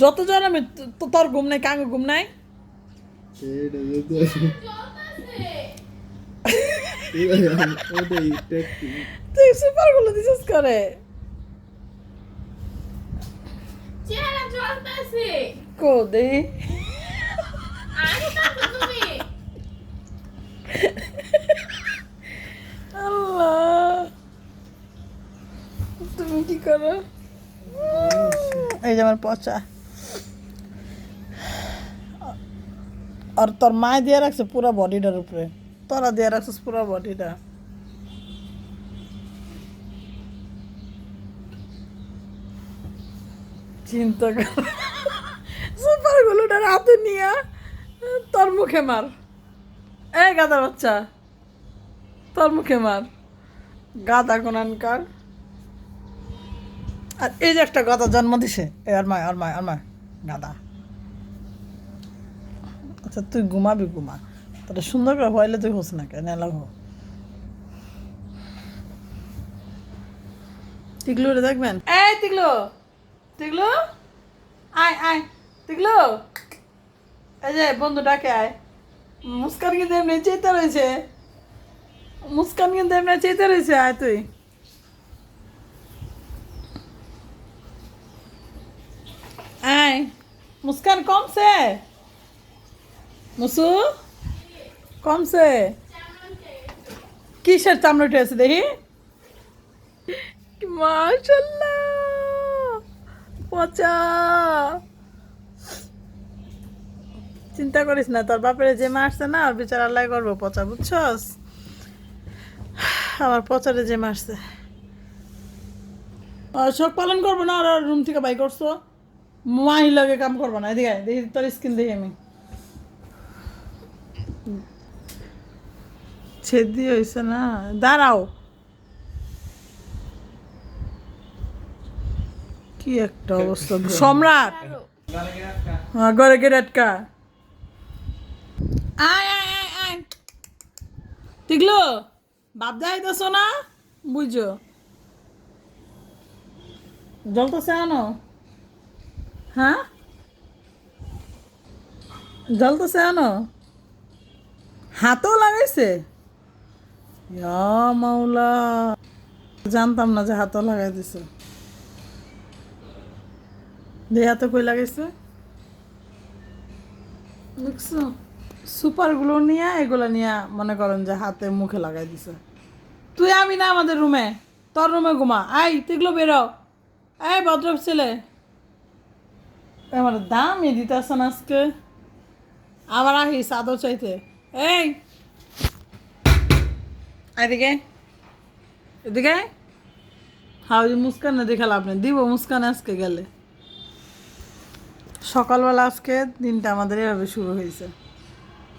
যত জন আমি তোর ঘুম নাই, কাঙ্গ ঘুম নাই। তুই সুপারগুলো দিছিস করে। চেহারা জ্বলতেছে কো দে আরে তাতো তুমি আল্লাহ। তুমি কি করো? এই যে আমার পচা। আর তোর মায় দিয়ে রাখছে পুরো বডিটার উপরে। তোরা দিয়ে রাখছিস পুরো বডিটা। চিন্তা কর। সুপার গুলোটার হাতে নিয়ে তোর মুখে মার। এই গাদা বাচ্চা, তোর মুখে মার। গাদা কোনানকার আর এই যে একটা গাদা জন্ম দিছে এ আর মায় আর মায় আর মায়, গাদা। আচ্ছা তুই ঘুমাবি ঘুমা। তোটা সুন্দর করে হইলে তুই হোস না কেন এলা হো। টিকলু রে, দেখবেন? এই টিকলু টিকলু আয় আয় টিকলু এই যে, বন্ধু ডাকে, আয়। মুস্কান কিন্তু এমনি চেতে রয়েছে। মুস্কান কিন্তু এমনি চেতে রয়েছে, আয় তুই। আয় মুস্কান কমছে? মুসু? কমছে। কিসের চামড়া উঠে আছে দেখি? পচা। চিন্তা করিস না, তোর বাপের যে মারছে না আর বিচার আল্লাহ করব, পচা, বুঝছস? আমার পচারে যে মারছে শোক পালন করব না, আর রুম থেকে বাই করছ? মাহি লাগে কাম করব না, এদিকে দেখি তোর স্কিন দেখি আমি। ছেদি হয়েছে না। দাঁড়াও। কি একটা অবস্থা সম্রাট! হ্যাঁ ঘরে গিয়ে আটকা টিকলো, বাপ যাইতেছ না? বুঝো। জ্বলতেছে আনো হ্যাঁ? জ্বলতেছে আনো হাতও লাগাইছে? মাওলা। জানতাম না যে হাতও লাগাই দিছে। দেহ হাতে কই লাগাইছে? দেখছ? সুপারগুলো নিয়ে এগুলো নিয়ে মনে করেন যে হাতে মুখে লাগাই দিছে। তুই আমি না আমাদের রুমে? তোর রুমে ঘুমা। আই তুইগুলো বেরো এই ভদ্র ছেলে। আমার দামই দিতেছ না আজকে। আবার আহিস আদর চাইতে। এই। এদিকে। এদিকে। হাউ মুস্কান না দেখে আপনি। দিব মুস্কান আজকে গেলে। সকালবেলা আজকে দিনটা আমাদের এভাবে শুরু হয়েছে।